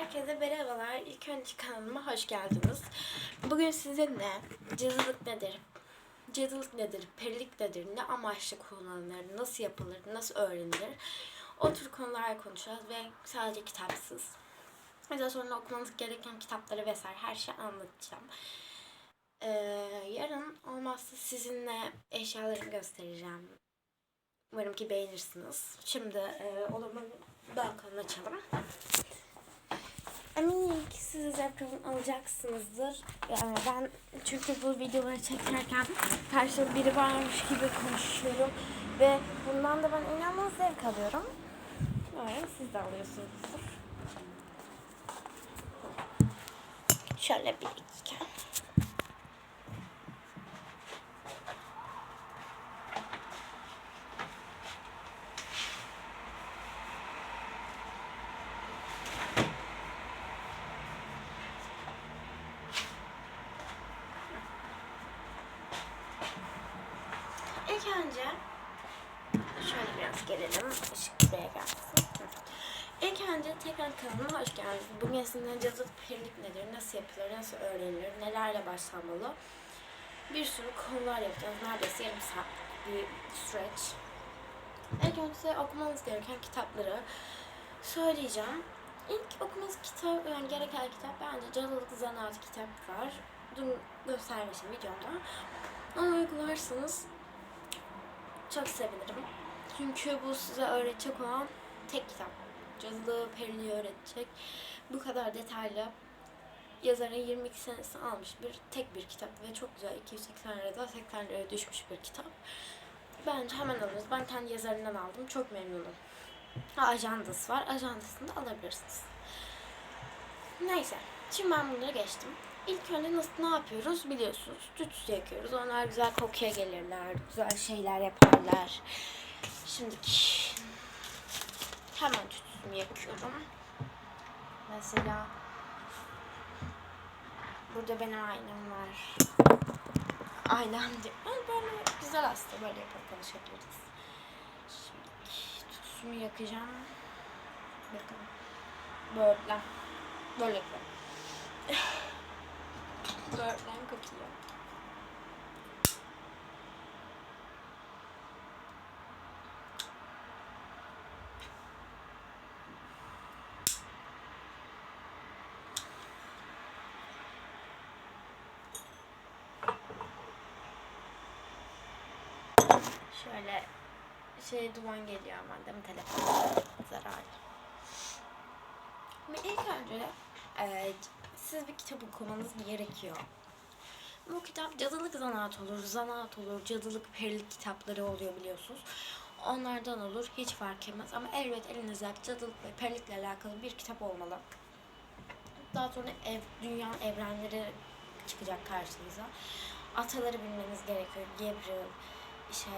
Herkese merhabalar. İlk önce kanalıma hoş geldiniz. Bugün sizinle cadılık nedir? Cadılık nedir? Perilik nedir? Ne amaçla kullanılır? Nasıl yapılır? Nasıl öğrenilir? O tür konular konuşacağız ve sadece kitapsız. Daha sonra okumanız gereken kitapları vesaire her şeyi anlatacağım. Ee, yarın olmazsa sizinle eşyalarımı göstereceğim. Umarım ki beğenirsiniz. Şimdi e, odamın balkonunu açalım. Eminim ki siz zevkini alacaksınızdır. Yani ben çünkü bu videoları çekerken karşımda biri varmış gibi konuşuyorum. Ve bundan da ben inanılmaz zevk alıyorum. Umarım siz de alıyorsunuzdur. Şöyle bir iki. İlk önce şöyle biraz gelelim. Işık buraya gelsin. İlk önce tekrar kanalıma hoş geldiniz. Bugün sizinle cadı perilik nedir, nasıl yapılır, nasıl öğrenilir, nelerle başlanmalı bir sürü konular yapacağız. Neredeyse yarım saat bir süreç. İlk önce size okumanız gereken kitapları söyleyeceğim. İlk okumanız kitap, yani gereken kitap bence Cadılık Zanaat kitap var. Dün göstermiştim videomda. Onu uygularsınız çok sevinirim. Çünkü bu size öğretecek olan tek kitap. Cadılığı, periliği öğretecek. Bu kadar detaylı yazarın 22 senesini almış bir tek bir kitap ve çok güzel 280 lirada 80 liraya düşmüş bir kitap. Bence hemen alırız. Ben kendi yazarından aldım. Çok memnunum. Ha, ajandası var. Ajandasını da alabilirsiniz. Neyse. Şimdi ben bunları geçtim. İlk önce nasıl ne yapıyoruz biliyorsunuz. Tütsü yakıyoruz. Onlar güzel kokuya gelirler. Güzel şeyler yaparlar. Şimdi hemen tütsümü yakıyorum. Mesela burada benim aynam var. Aynam diye. Ay, Böyle güzel aslında böyle yapıp konuşabiliriz. Şimdi tütsümü yakacağım. Bakın. Böyle. Böyle yapıyorum. Böğürtlen kokuyor. Şöyle şey duman geliyor ama değil mi telefon zararlı. Ve ilk önce e, siz bir kitap okumanız gerekiyor. Bu kitap cadılık zanaat olur, zanaat olur, cadılık perilik kitapları oluyor biliyorsunuz. Onlardan olur, hiç fark etmez. Ama elbet elinizde cadılık ve perilikle alakalı bir kitap olmalı. Daha sonra ev, dünya evrenleri çıkacak karşınıza. Ataları bilmeniz gerekiyor. Gabriel, işte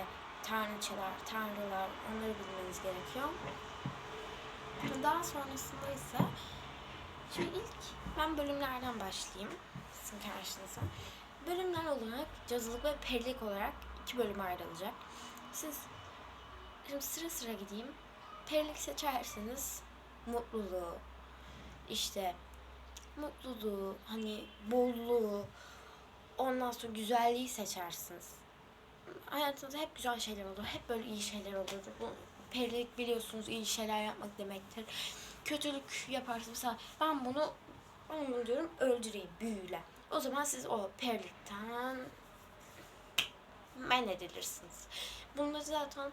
tanrıçalar, tanrılar, onları bilmeniz gerekiyor. Daha sonrasında ise Şimdi ilk ben bölümlerden başlayayım sizin karşınıza. Bölümler olarak cadılık ve perilik olarak iki bölüm ayrılacak. Siz şimdi sıra sıra gideyim. Perilik seçerseniz mutluluğu, işte mutluluğu, hani bolluğu, ondan sonra güzelliği seçersiniz. Hayatınızda hep güzel şeyler olur. Hep böyle iyi şeyler olur. Bu perilik biliyorsunuz iyi şeyler yapmak demektir kötülük yaparsın. Mesela ben bunu ben bunu diyorum öldüreyim büyüyle. O zaman siz o perlikten men edilirsiniz. Da zaten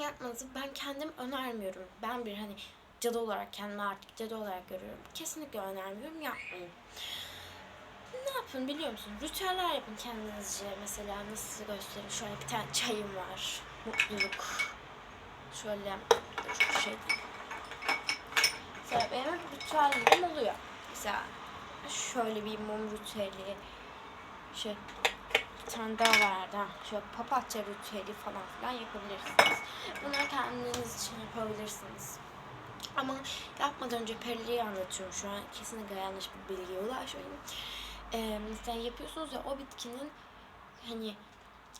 yapmanızı ben kendim önermiyorum. Ben bir hani cadı olarak kendimi artık cadı olarak görüyorum. Kesinlikle önermiyorum. Yapmayın. Ne yapın biliyor musun? Ritüeller yapın kendinizce. Mesela nasıl göstereyim? Şöyle bir tane çayım var. Mutluluk. Şöyle şu şey Mesela benim ritüellerim oluyor. Mesela şöyle bir mum ritüeli, şey bir tane daha vardı. Şöyle papatya ritüeli falan filan yapabilirsiniz. Bunları kendiniz için yapabilirsiniz. Ama yapmadan önce periliği anlatıyorum şu an. Kesinlikle yanlış bir bilgiye ulaşmayın. Ee, mesela yapıyorsunuz ya o bitkinin hani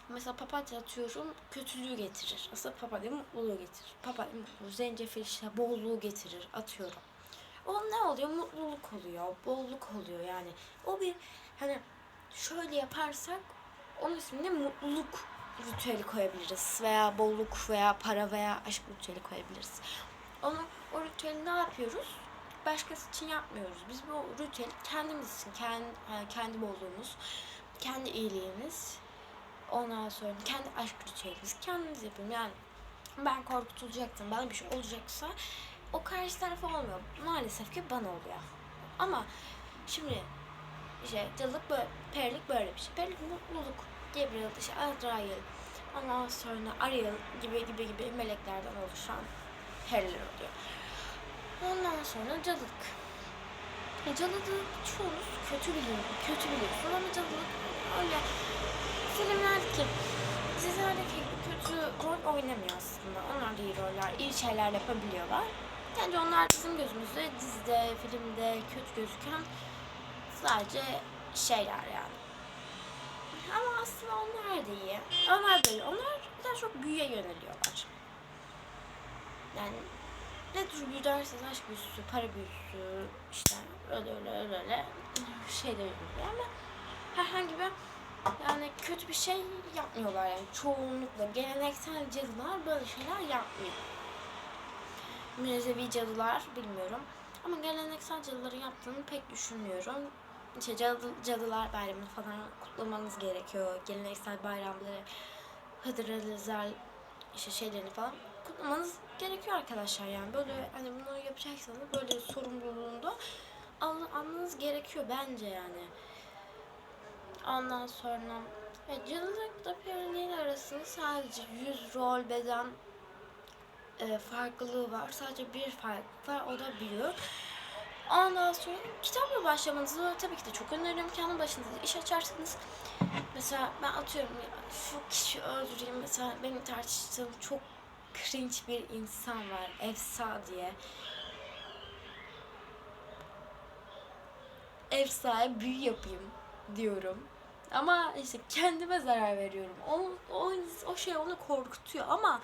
Mesela papatya atıyorum kötülüğü getirir. Aslında papatya mutluluğu getirir. Papatya mutluluğu, zencefil işte bolluğu getirir atıyorum. O ne oluyor? Mutluluk oluyor, bolluk oluyor yani. O bir hani şöyle yaparsak onun ismine mutluluk ritüeli koyabiliriz veya bolluk veya para veya aşk ritüeli koyabiliriz. Onu o ritüeli ne yapıyoruz? Başkası için yapmıyoruz. Biz bu ritüeli kendimiz için, kendi, kendi bolluğumuz, kendi iyiliğimiz, ondan sonra kendi aşk ritüelimiz kendimiz yapıyoruz. Yani ben korkutulacaktım, bana bir şey olacaksa o karşı tarafa olmuyor. Maalesef ki bana oluyor. Ama şimdi işte cadılık böyle, perilik böyle bir şey. Perilik mutluluk, Gabriel, işte Azrail, ondan sonra Ariel gibi gibi gibi meleklerden oluşan periler oluyor. Ondan sonra cadılık. E, cadılık çoğunuz kötü biliyor, kötü biliyorsun ama cadılık öyle filmlerdeki dizilerdeki kötü rol oynamıyor aslında. Onlar da iyi roller, iyi şeyler yapabiliyorlar. Bence onlar bizim gözümüzde dizide, filmde kötü gözüken sadece şeyler yani. Ama aslında onlar da iyi. Onlar da iyi. Onlar daha çok büyüye yöneliyorlar. Yani ne tür büyü derseniz aşk büyüsü, para büyüsü, işte öyle öyle öyle öyle şeyler yöneliyor ama herhangi bir yani kötü bir şey yapmıyorlar yani çoğunlukla. Geleneksel cadılar böyle şeyler yapmıyor. Müzevi cadılar bilmiyorum. Ama geleneksel cadıların yaptığını pek düşünmüyorum. İşte cadı, cadılar bayramını falan kutlamanız gerekiyor. Geleneksel bayramları, Hıdır işte şeylerini falan kutlamanız gerekiyor arkadaşlar yani. Böyle hani bunu yapacaksanız böyle sorumluluğunda al- almanız gerekiyor bence yani. Ondan sonra evet, cadılıkla periliğin arasında sadece yüz rol beden e, farklılığı var. Sadece bir fark var. O da büyü. Ondan sonra kitapla başlamanızı tabii ki de çok öneririm. Kendi başınıza iş açarsanız mesela ben atıyorum ya, şu kişi öldüreyim mesela benim tartıştığım çok cringe bir insan var. Efsa diye. Efsa'ya büyü yapayım diyorum. Ama işte kendime zarar veriyorum. O, o, o şey onu korkutuyor ama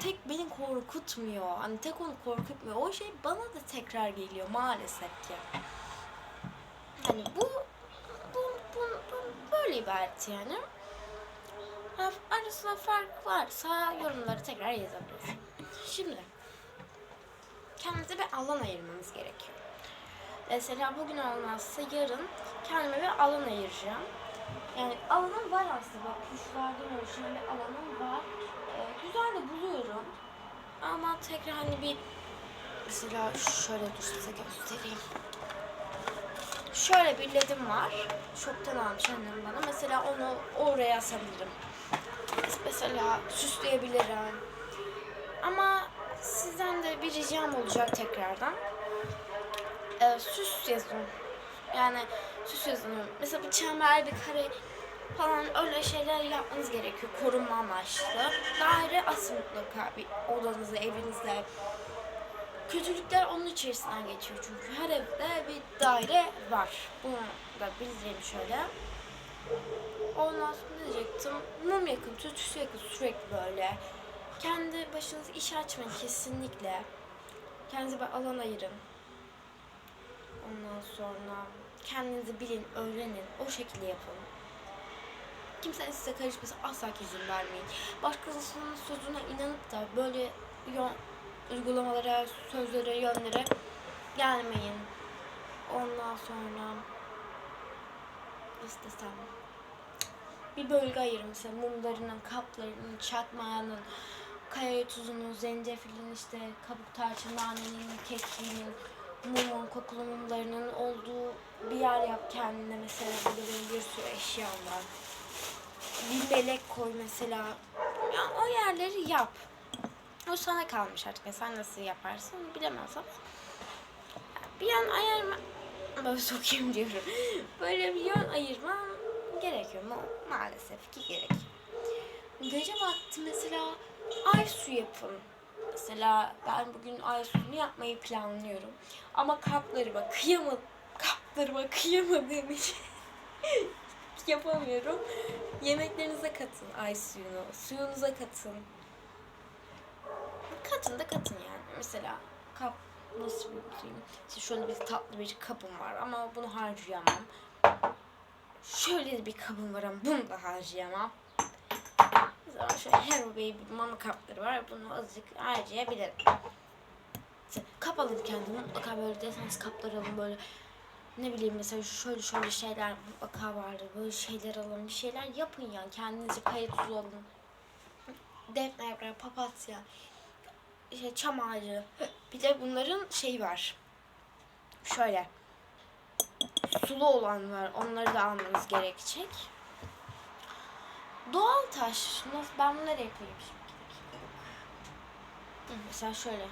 tek beni korkutmuyor. Hani tek onu korkutmuyor. O şey bana da tekrar geliyor maalesef ki. Hani bu bu, bu, bu böyle ibaret yani. Arasında fark varsa yorumları tekrar yazabiliriz. Şimdi kendinize bir alan ayırmanız gerekiyor. Mesela bugün olmazsa yarın kendime bir alan ayıracağım. Yani alanım var aslında. Bak kuşlardan oluşan bir alanım var. Ee, güzel de buluyorum. Ama tekrar hani bir mesela şöyle dur size göstereyim. Şöyle bir ledim var. Şoktan almış annem bana. Mesela onu oraya asabilirim. Mesela süsleyebilirim. Ama sizden de bir ricam olacak tekrardan. Ee, süs yazın. Yani süs yazın. Mesela bir çember, bir kare falan öyle şeyler yapmanız gerekiyor korunma amaçlı. Daire asın mutlaka bir odanızda, evinizde. Kötülükler onun içerisinden geçiyor çünkü her evde bir daire var. Bunu da bildireyim şöyle. Ondan sonra diyecektim? Mum yakın, tütsü yakın sürekli böyle. Kendi başınıza iş açmayın kesinlikle. Kendinize bir alan ayırın. Ondan sonra kendinizi bilin, öğrenin. O şekilde yapın. Kimsenin size karışması asla izin vermeyin. Başkasının sözüne inanıp da böyle yon, uygulamalara, sözlere, yönlere gelmeyin. Ondan sonra nasıl desem bir bölge ayırın mesela mumlarının, kaplarının, çakmağının, kaya tuzunun, zencefilin, işte kabuk tarçın, nanenin, mumun, kokulu mumlarının olduğu bir yer yap kendine mesela. Burada benim bir sürü eşyam var. Bir melek koy mesela. Ya o yerleri yap. O sana kalmış artık. Ya sen nasıl yaparsın bilemez ama. Bir yan ayırma... Böyle sokayım diyorum. Böyle bir yön ayırmam gerekiyor mu? Maalesef ki gerekiyor. Gece vakti mesela ay su yapın. Mesela ben bugün ay suyunu yapmayı planlıyorum. Ama kaplarıma kıyamadım. Kaplarıma kıyamadığım için yapamıyorum. Yemeklerinize katın ay suyunu. Suyunuza katın. Katın da katın yani. Mesela kap nasıl diyeyim? İşte şöyle bir tatlı bir kabım var ama bunu harcayamam. Şöyle bir kabım var ama bunu da harcayamam. Mesela şöyle Hero Baby mama kapları var. Bunu azıcık harcayabilirim. Kap alırken de mutlaka böyle desensiz kaplar alın böyle ne bileyim mesela şöyle şöyle şeyler mutlaka vardır. Böyle şeyler alın, bir şeyler yapın yani. Kendinize kayıt tuzu alın. Defne yaprağı, papatya, şey, çam ağacı. Bir de bunların şeyi var. Şöyle. Sulu olan var. Onları da almanız gerekecek. Taş. Nasıl, ben bunları yapayım şimdi. Mesela şöyle.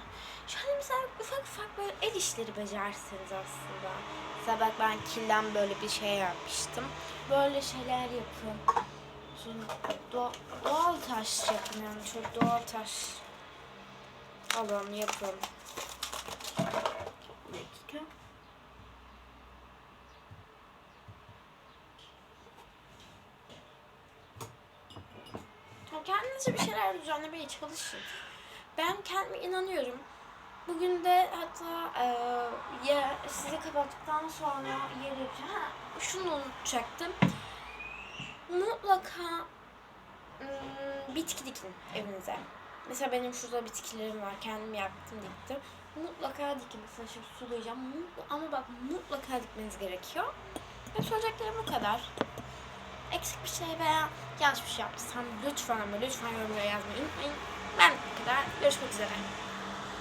Şöyle mesela ufak ufak böyle el işleri becersiniz aslında. Mesela bak ben kilden böyle bir şey yapmıştım. Böyle şeyler yapın. Şimdi do- doğal taş yapın yani. Şöyle doğal taş alın yapın. Bir dakika. Ya Kendinize bir şeyler düzenlemeye çalışın. Ben kendime inanıyorum. Bugün de hatta e, ya sizi kapattıktan sonra yer. Ha, şunu unutacaktım. Mutlaka ım, bitki dikin evinize. Mesela benim şurada bitkilerim var. Kendim yaptım diktim. Mutlaka dikin. Mesela şimdi sulayacağım. Mutlu- ama bak mutlaka dikmeniz gerekiyor. Ve söyleyeceklerim bu kadar. Eksik bir şey veya yanlış bir şey yaptıysam lütfen ama lütfen yorumlara yazmayı unutmayın. Ben bu kadar. Görüşmek üzere.